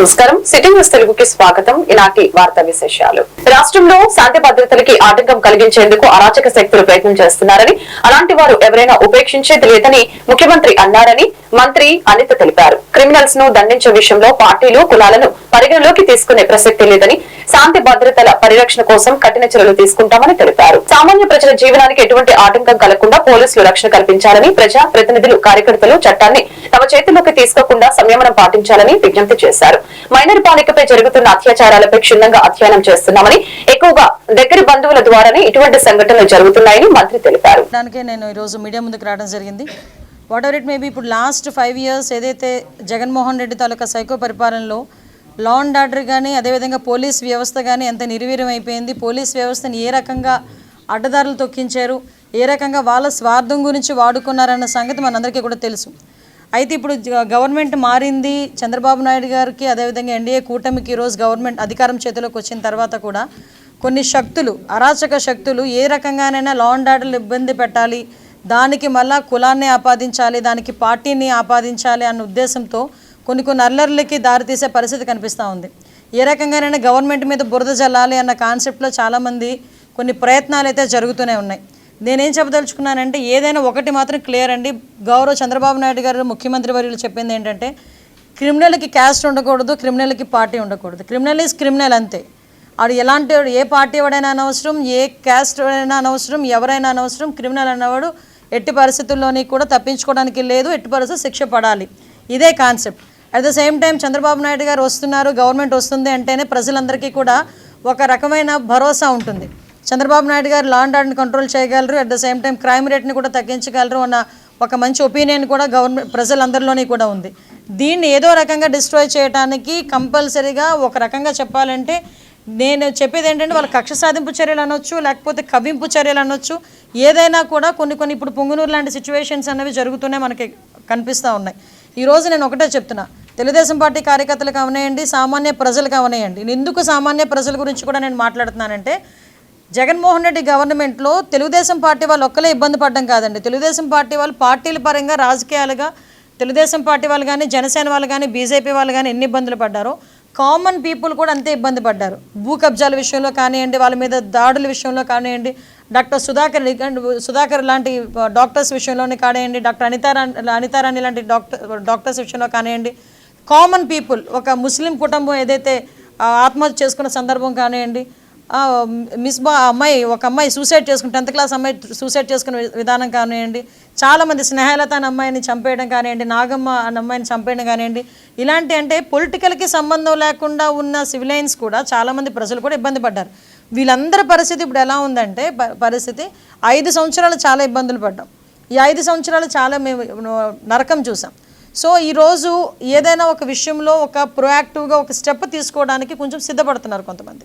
నమస్కారం. City news తెలుగుకి స్వాగతం. ఈనాటి వార్తా విశేషాలు. రాష్ట్రంలో శాంతి భద్రతలకి ఆటంకం కలిగించేందుకు అరాచక శక్తులు ప్రయత్నం చేస్తున్నారని అలాంటి వారు ఎవరైనా ఉపేక్షించేది లేదని ముఖ్యమంత్రి అన్నారని మంత్రి అనిత తెలిపారు. క్రిమినల్స్ను దండించే విషయంలో పార్టీలు కులాలను పరిగణలోకి తీసుకునే ప్రసక్తి లేదని శాంతి భద్రతల పరిరక్షణ కోసం కఠిన చర్యలు తీసుకుంటామని తెలిపారు. సామాన్య ప్రజల జీవనానికి ఎటువంటి ఆటంకం కలగకుండా పోలీసులు రక్షణ కల్పించాలని ప్రజా ప్రతినిధులు కార్యకర్తలు చట్టాన్ని తమ చేతుల్లోకి తీసుకోకుండా సంయమనం పాటించాలని విజ్ఞప్తి చేశారు. మైనర్ బాలికపై జరుగుతున్న అత్యాచారాలపై క్షుణ్ణంగా అధ్యయనం చేస్తున్నామని ఎక్కువగా దగ్గర బంధువుల ద్వారానే ఇటువంటి సంఘటనలు జరుగుతున్నాయని మంత్రి తెలిపారు. దానికే నేను ఈరోజు మీడియా ముందుకు రావడం జరిగింది. వాట్ ఎవర్ ఇట్ మేబీ ఇప్పుడు లాస్ట్ ఫైవ్ ఇయర్స్ ఏదైతే జగన్మోహన్ రెడ్డి తాలూకా సైకో పరిపాలనలో లా అండ్ ఆర్డర్ కానీ అదేవిధంగా పోలీస్ వ్యవస్థ కానీ ఎంత నిర్వీర్యం అయిపోయింది పోలీస్ వ్యవస్థని ఏ రకంగా అడ్డదారులు తొక్కించారు ఏ రకంగా వాళ్ళ స్వార్థం గురించి వాడుకున్నారన్న సంగతి మనందరికీ కూడా తెలుసు. అయితే ఇప్పుడు గవర్నమెంట్ మారింది చంద్రబాబు నాయుడు గారికి అదేవిధంగా ఎన్డీఏ కూటమికి ఈరోజు గవర్నమెంట్ అధికారం చేతిలోకి వచ్చిన తర్వాత కూడా కొన్ని శక్తులు అరాచక శక్తులు ఏ రకంగానైనా లా అండ్ ఆర్డర్లు ఇబ్బంది పెట్టాలి దానికి మళ్ళా కులాన్ని ఆపాదించాలి దానికి పార్టీని ఆపాదించాలి అన్న ఉద్దేశంతో కొన్ని కొన్ని అల్లర్లకి దారితీసే పరిస్థితి కనిపిస్తూ ఉంది. ఏ రకంగానైనా గవర్నమెంట్ మీద బురద జల్లాలి అన్న కాన్సెప్ట్లో చాలామంది కొన్ని ప్రయత్నాలు అయితే జరుగుతూనే ఉన్నాయి. నేనేం చెప్పదలుచుకున్నానంటే ఏదైనా ఒకటి మాత్రం క్లియర్ అండి. గౌరవ చంద్రబాబు నాయుడు గారు ముఖ్యమంత్రి వర్యులు చెప్పింది ఏంటంటే క్రిమినల్కి క్యాస్ట్ ఉండకూడదు క్రిమినల్కి పార్టీ ఉండకూడదు. క్రిమినల్ ఈజ్ క్రిమినల్ అంతే. ఆడు ఎలాంటి వాడు ఏ పార్టీ వాడైనా అనవసరం ఏ క్యాస్ట్ అయినా అనవసరం ఎవరైనా అనవసరం క్రిమినల్ అన్నవాడు ఎట్టి పరిస్థితుల్లోని కూడా తప్పించుకోవడానికి లేదు ఎట్టి పరిస్థితులు శిక్ష పడాలి. ఇదే concept. At the same time Chandrababu Naidu garu వస్తున్నారు గవర్నమెంట్ వస్తుంది అంటేనే ప్రజలందరికీ కూడా ఒక రకమైన భరోసా ఉంటుంది. చంద్రబాబు నాయుడు గారు లా అండ్ ఆర్డర్ని కంట్రోల్ చేయగలరు at the same time crime రేట్ని కూడా తగ్గించగలరు అన్న ఒక మంచి ఒపీనియన్ కూడా గవర్నమెంట్ ప్రజలందరిలోని కూడా ఉంది. దీన్ని ఏదో రకంగా డిస్ట్రాయ్ చేయడానికి కంపల్సరీగా ఒక రకంగా చెప్పాలంటే నేను చెప్పేది ఏంటంటే వాళ్ళ కక్ష సాధింపు చర్యలు అనొచ్చు లేకపోతే కవింపు చర్యలు అనొచ్చు ఏదైనా కూడా కొన్ని కొన్ని ఇప్పుడు పొంగునూరు లాంటి సిచ్యువేషన్స్ అనేవి జరుగుతూనే మనకి కనిపిస్తూ ఉన్నాయి. ఈరోజు నేను ఒకటే చెప్తున్నా తెలుగుదేశం పార్టీ కార్యకర్తలకు అవనేయండి సామాన్య ప్రజలకు అవనేయండి. నేను ఎందుకు సామాన్య ప్రజల గురించి కూడా నేను మాట్లాడుతున్నానంటే జగన్మోహన్ రెడ్డి గవర్నమెంట్లో తెలుగుదేశం పార్టీ వాళ్ళు ఒక్కలే ఇబ్బంది పడడం కాదండి. తెలుగుదేశం పార్టీ వాళ్ళు పార్టీల పరంగా రాజకీయాలుగా తెలుగుదేశం పార్టీ వాళ్ళు కానీ జనసేన వాళ్ళు కానీ బీజేపీ వాళ్ళు కానీ ఎన్ని ఇబ్బందులు పడ్డారో కామన్ పీపుల్ కూడా అంతే ఇబ్బంది పడ్డారు. భూ కబ్జాల విషయంలో కానివ్వండి వాళ్ళ మీద దాడుల విషయంలో కానివ్వండి డాక్టర్ సుధాకర్ సుధాకర్ లాంటి డాక్టర్స్ విషయంలోనే కానివ్వండి డాక్టర్ అనితారాణి అనితారాణి లాంటి డాక్టర్ డాక్టర్స్ విషయంలో కానివ్వండి కామన్ పీపుల్ ఒక ముస్లిం కుటుంబం ఏదైతే ఆత్మహత్య చేసుకున్న సందర్భం కానివ్వండి మిస్ మిస్బా అమ్మాయి ఒక అమ్మాయి సూసైడ్ చేసుకుని టెన్త్ క్లాస్ అమ్మాయి సూసైడ్ చేసుకునే విధానం కానివ్వండి చాలామంది స్నేహలత అనే అమ్మాయిని చంపేయడం కానివ్వండి నాగమ్మ అనే అమ్మాయిని చంపేయడం కానివ్వండి ఇలాంటి అంటే పొలిటికల్కి సంబంధం లేకుండా ఉన్న సివిలైన్స్ కూడా చాలామంది ప్రజలు కూడా ఇబ్బంది పడ్డారు. వీళ్ళందరి పరిస్థితి ఇప్పుడు ఎలా ఉందంటే ప- పరిస్థితి ఐదు సంవత్సరాలు చాలా ఇబ్బందులు పడ్డాం. ఈ ఐదు సంవత్సరాలు చాలా మేము నరకం చూసాం. సో ఈరోజు ఏదైనా ఒక విషయంలో ఒక ప్రొయాక్టివ్గా ఒక స్టెప్ తీసుకోవడానికి కొంచెం సిద్ధపడుతున్నారు కొంతమంది.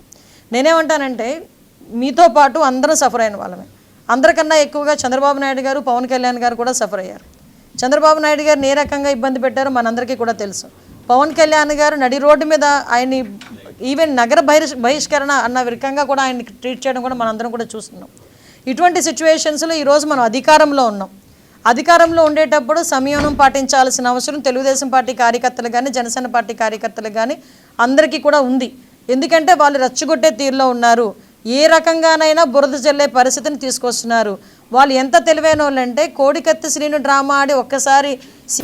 నేనేమంటానంటే మీతో పాటు అందరం సఫర్ అయిన వాళ్ళమే. అందరికన్నా ఎక్కువగా చంద్రబాబు నాయుడు గారు పవన్ కళ్యాణ్ గారు కూడా సఫర్ అయ్యారు. చంద్రబాబు నాయుడు గారు ఏ రకంగా ఇబ్బంది పెట్టారో మనందరికీ కూడా తెలుసు. పవన్ కళ్యాణ్ గారు నడి రోడ్డు మీద ఆయన్ని ఈవెన్ నగర బహిష్ బహిష్కరణ అన్న రకంగా కూడా ఆయన్ని ట్రీట్ చేయడం కూడా మనందరం కూడా చూస్తున్నాం. ఇటువంటి సిచ్యువేషన్స్లో ఈరోజు మనం అధికారంలో ఉన్నాం. అధికారంలో ఉండేటప్పుడు సంయమనం పాటించాల్సిన అవసరం తెలుగుదేశం పార్టీ కార్యకర్తలు కానీ జనసేన పార్టీ కార్యకర్తలు కానీ అందరికీ కూడా ఉంది. ఎందుకంటే వాళ్ళు రచ్చగొట్టే తీరులో ఉన్నారు. ఏ రకంగానైనా బురద జల్లే పరిస్థితిని తీసుకొస్తున్నారు. వాళ్ళు ఎంత తెలివైన వాళ్ళంటే కోడికత్తి శ్రీను డ్రామా ఆడి ఒక్కసారి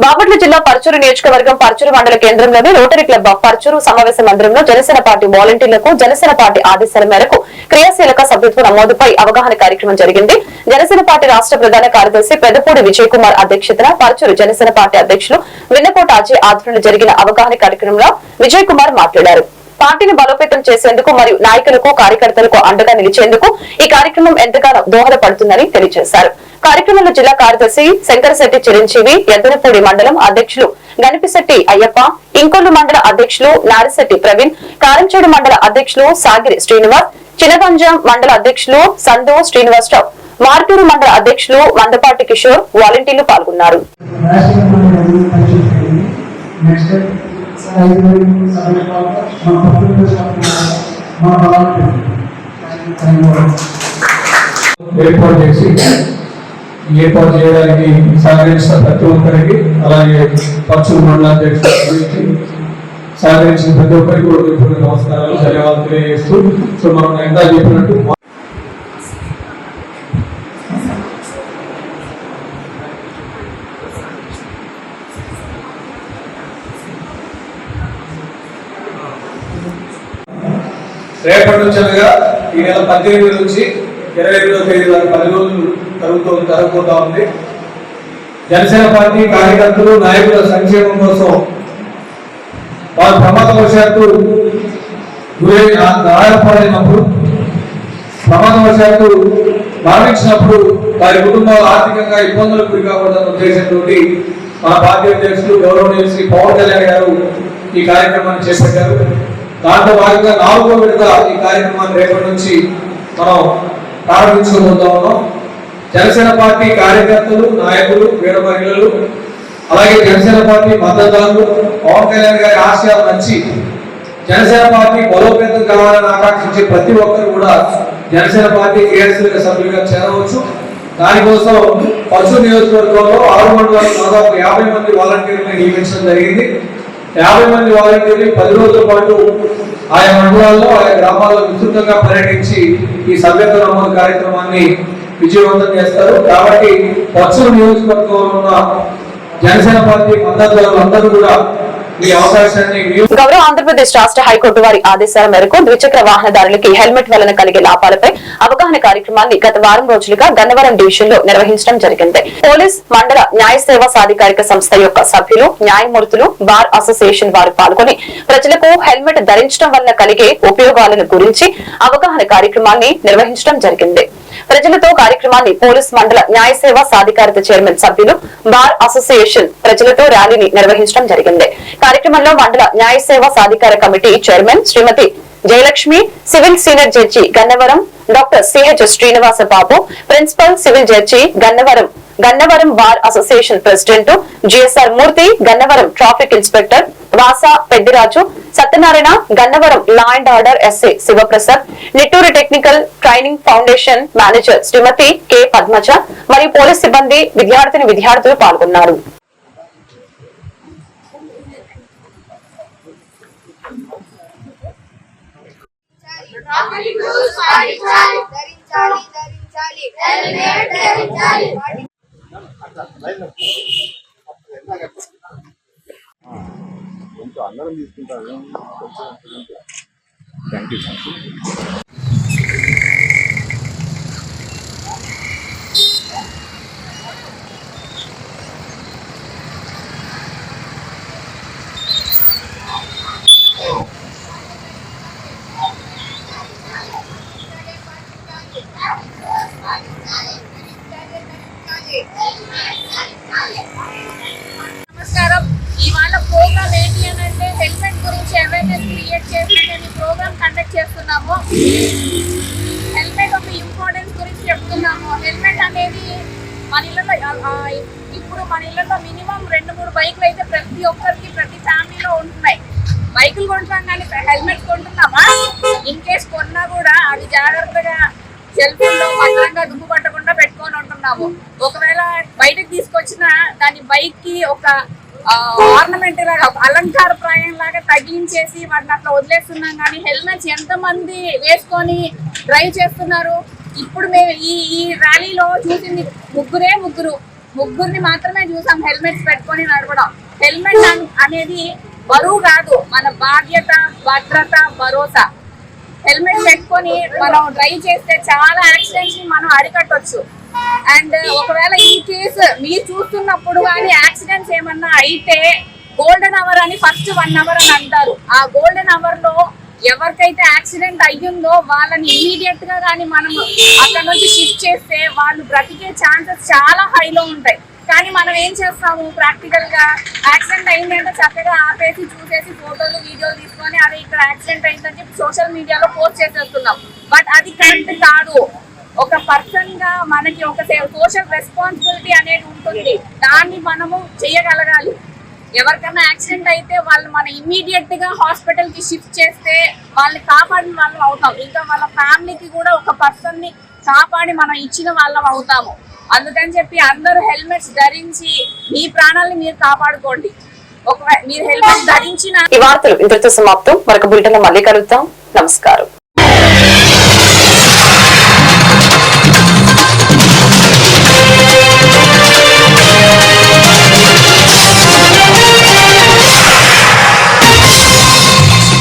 బాపట్ల జిల్లా పరచూరు నియోజకవర్గం పరచూరు మండల కేంద్రంలోని రోటరీ క్లబ్ ఆఫ్ పరచూరు సమావేశ మందిరంలో జనసేన పార్టీ వాలంటీర్లకు జనసేన పార్టీ ఆదేశాల మేరకు క్రియాశీలక సభ్యత్వ నమోదుపై అవగాహన కార్యక్రమం జరిగింది. జనసేన పార్టీ రాష్ట్ర ప్రధాన కార్యదర్శి పెద్దపూడి విజయ్ కుమార్ అధ్యక్షతన పరచూరు జనసేన పార్టీ అధ్యక్షులు విన్నకోట అజయ్ ఆధ్వర్యంలో జరిగిన అవగాహన కార్యక్రమంలో విజయ్ కుమార్ మాట్లాడారు. పార్టీని బలోపేతం చేసేందుకు మరియు నాయకులకు కార్యకర్తలకు అండగా నిలిచేందుకు ఈ కార్యక్రమం ఎంతగానో దోహదపడుతుందని తెలియజేశారు. కార్యక్రమంలో జిల్లా కార్యదర్శి శంకరశెట్టి చిరంజీవి ఎద్దనపూడి మండలం అధ్యక్షులు గణపిశెట్టి అయ్యప్ప ఇంకొల్లు మండల అధ్యక్షులు నారిశెట్టి ప్రవీణ్ కారంచేడు మండల అధ్యక్షులు సాగిరి శ్రీనివాస్ చినగంజం మండల అధ్యక్షులు సందో శ్రీనివాసరావు మార్టూరు మండల అధ్యక్షులు మందపాటి కిషోర్ వాలంటీర్లు పాల్గొన్నారు. నెక్స్ట్ సమయంలో మన పత్రిక మన బలాలు ఏర్పాటు చేసి ఏర్పాటు చేయడానికి సహకరించిన ప్రతి ఒక్కరికి అలాగే పక్షుల మండలాధ్యక్షులు సహకరించిన ప్రతి ఒక్కరికి కూడా నమస్కారాలు ధన్యవాదాలు తెలియజేస్తూ సో మనం ఎంత చెప్పినట్టు రేపటి నుంచి అనగా ఈ నెల పద్దెనిమిది నుంచి ఇరవై ఎనిమిదో తేదీ వరకు పది రోజులు జరుగుతూ జరగబోతా ఉంది. జనసేన పార్టీ కార్యకర్తలు నాయకుల సంక్షేమం కోసం వారు ప్రమాదవశాత్తు గురై గాయపడినప్పుడు ప్రమాదవశాత్తు మరణించినప్పుడు వారి కుటుంబాలు ఆర్థికంగా ఇబ్బందులకు గురి కాకూడదన్న ఉద్దేశంతో మా పార్టీ అధ్యక్షులు గౌరవనీయులు శ్రీ పవన్ కళ్యాణ్ గారు ఈ కార్యక్రమాన్ని చేపట్టారు. దాంట్లో భాగంగా నాలుగో విడత ఈ కార్యక్రమాన్ని రేపటి నుంచి మనం ప్రారంభించుకోబోతా ఉన్నాం. జనసేన పార్టీ కార్యకర్తలు నాయకులు వీర మహిళలు అలాగే జనసేన పార్టీ మద్దతుదారులు పవన్ కళ్యాణ్ గారి ఆశయాలు నచ్చి జనసేన పార్టీ బలోపేతం కావాలని ఆకాంక్షించే ప్రతి ఒక్కరు కూడా జనసేన పార్టీ క్రియాశీలక సభ్యులుగా చేరవచ్చు. దానికోసం పశు నియోజకవర్గంలో ఆరు మండలాలు దాదాపు యాభై మంది వాలంటీర్లను నియమించడం జరిగింది. యాభై మంది వాలంటీర్లు పది రోజుల పాటు ఆయా మండలాల్లో ఆయా గ్రామాల్లో విస్తృతంగా పర్యటించి ఈ సభ్యత్వ నమోదు కార్యక్రమాన్ని విజయవంతం చేస్తారు. కాబట్టి పశ్చిమ నియోజకవర్గంలో ఉన్న జనసేన పార్టీ మద్దతుదారులు అందరూ కూడా గౌరవ ఆంధ్రప్రదేశ్ రాష్ట్ర హైకోర్టు వారి ఆదేశాల మేరకు ద్విచక్ర వాహనదారులకి హెల్మెట్ వలన కలిగే లాభాలపై అవగాహన కార్యక్రమాన్ని గత వారం రోజులుగా గన్నవరం డివిజన్లో నిర్వహించడం జరిగింది. పోలీస్ మండల న్యాయ సేవా సాధికారిక సంస్థ యొక్క సభ్యులు న్యాయమూర్తులు బార్ అసోసియేషన్ వారు పాల్గొని ప్రజలకు హెల్మెట్ ధరించడం వల్ల కలిగే ఉపయోగాలను గురించి అవగాహన కార్యక్రమాన్ని నిర్వహించడం జరిగింది. ప్రజలతో కార్యక్రమాన్ని పోలీస్ మండల న్యాయ సేవా సాధికారత చైర్మన్ సభ్యులు బార్ అసోసియేషన్ ప్రజలతో ర్యాలీని నిర్వహించడం జరిగింది. కార్యక్రమంలో మండల న్యాయ సేవా సాధికార committee chairman Shrimati Jayalakshmi civil senior judge Gannavaram doctor CH Srinivasa Babu principal civil judge Gannavaram Gannavaram bar association president GSR Murthy Gannavaram traffic inspector Vasa Peddiraju Satyanarayana Gannavaram law and order SA Sivaprasad Nitturu technical training foundation manager Shrimati K Padmaja మరియు police సిబ్బంది విద్యార్థిని విద్యార్థులు పాల్గొన్నారు. ధరించాలి ధరించాలి ధరించాలి. కొంచెం అందరం తీసుకుంటారు థ్యాంక్ యూ మన ఇళ్ళలో ఇప్పుడు మన ఇళ్ళలో మినిమం రెండు మూడు బైక్లు అయితే ప్రతి ఒక్కరికి ప్రతి ఫ్యామిలీలో ఉంటున్నాయి. బైకులు కొంటున్నాం కానీ హెల్మెట్ కొంటున్నామా? ఇన్ కేస్ కొన్నా కూడా అది జాగ్రత్తగా సెల్ఫోన్లో భద్రంగా దుమ్ము పట్టకుండా పెట్టుకొని ఉంటున్నాము. ఒకవేళ బయటకు తీసుకొచ్చిన దాని బైక్కి ఒక ఆర్నమెంట్ లాగా ఒక అలంకార ప్రాయం లాగా తగిలించేసి వాటిని అట్లా వదిలేస్తున్నాం కానీ హెల్మెట్స్ ఎంతమంది వేసుకొని డ్రైవ్ చేస్తున్నారు? ఇప్పుడు మేము ఈ ఈ ర్యాలీలో చూసింది ముగ్గురే ముగ్గురు. ముగ్గురిని మాత్రమే చూసాం హెల్మెట్స్ పెట్టుకొని నడవడం. హెల్మెట్ అనేది బరువు కాదు మన బాధ్యత భద్రత భరోసా. హెల్మెట్ పెట్టుకొని మనం డ్రైవ్ చేస్తే చాలా యాక్సిడెంట్స్ని మనం అరికట్టొచ్చు. అండ్ ఒకవేళ ఈ కేస్ మీరు చూస్తున్నప్పుడు కానీ యాక్సిడెంట్స్ ఏమన్నా అయితే గోల్డెన్ అవర్ అని ఫస్ట్ వన్ అవర్ అని అంటారు. ఆ గోల్డెన్ అవర్లో ఎవరికైతే యాక్సిడెంట్ అయ్యిందో వాళ్ళని ఇమీడియట్గా కానీ మనం అక్కడ నుంచి షిఫ్ట్ చేస్తే వాళ్ళు బ్రతికే ఛాన్సెస్ చాలా హైలో ఉంటాయి. కానీ మనం ఏం చేస్తాము? ప్రాక్టికల్గా యాక్సిడెంట్ అయింది అంటే చక్కగా ఆపేసి చూసేసి ఫోటోలు వీడియోలు తీసుకొని అది ఇక్కడ యాక్సిడెంట్ అయిందని చెప్పి సోషల్ మీడియాలో పోస్ట్ చేసేస్తున్నాం. బట్ అది కరెక్ట్ కాదు. ఒక పర్సన్గా మనకి ఒక సోషల్ రెస్పాన్సిబిలిటీ అనేది ఉంటుంది. దాన్ని మనము చేయగలగాలి. ఎవరికైనా యాక్సిడెంట్ అయితే వాళ్ళు మన ఇమ్మీడియట్గా హాస్పిటల్కి షిఫ్ట్ చేస్తే వాళ్ళని కాపాడిన వాళ్ళం అవుతాం. ఇంకా వాళ్ళ ఫ్యామిలీకి కూడా ఒక పర్సన్ని కాపాడి మనం ఇచ్చిన వాళ్ళం అవుతాము. అందుకని చెప్పి అందరూ హెల్మెట్స్ ధరించి మీ ప్రాణాలని మీరు కాపాడుకోండి. ఒకవేళ మీరు హెల్మెట్ ధరించిన ఈ వార్తలు ఇంతటితో సమాప్తం. మరొక బులెటిన్ మళ్ళీ కలుగుతాం నమస్కారం.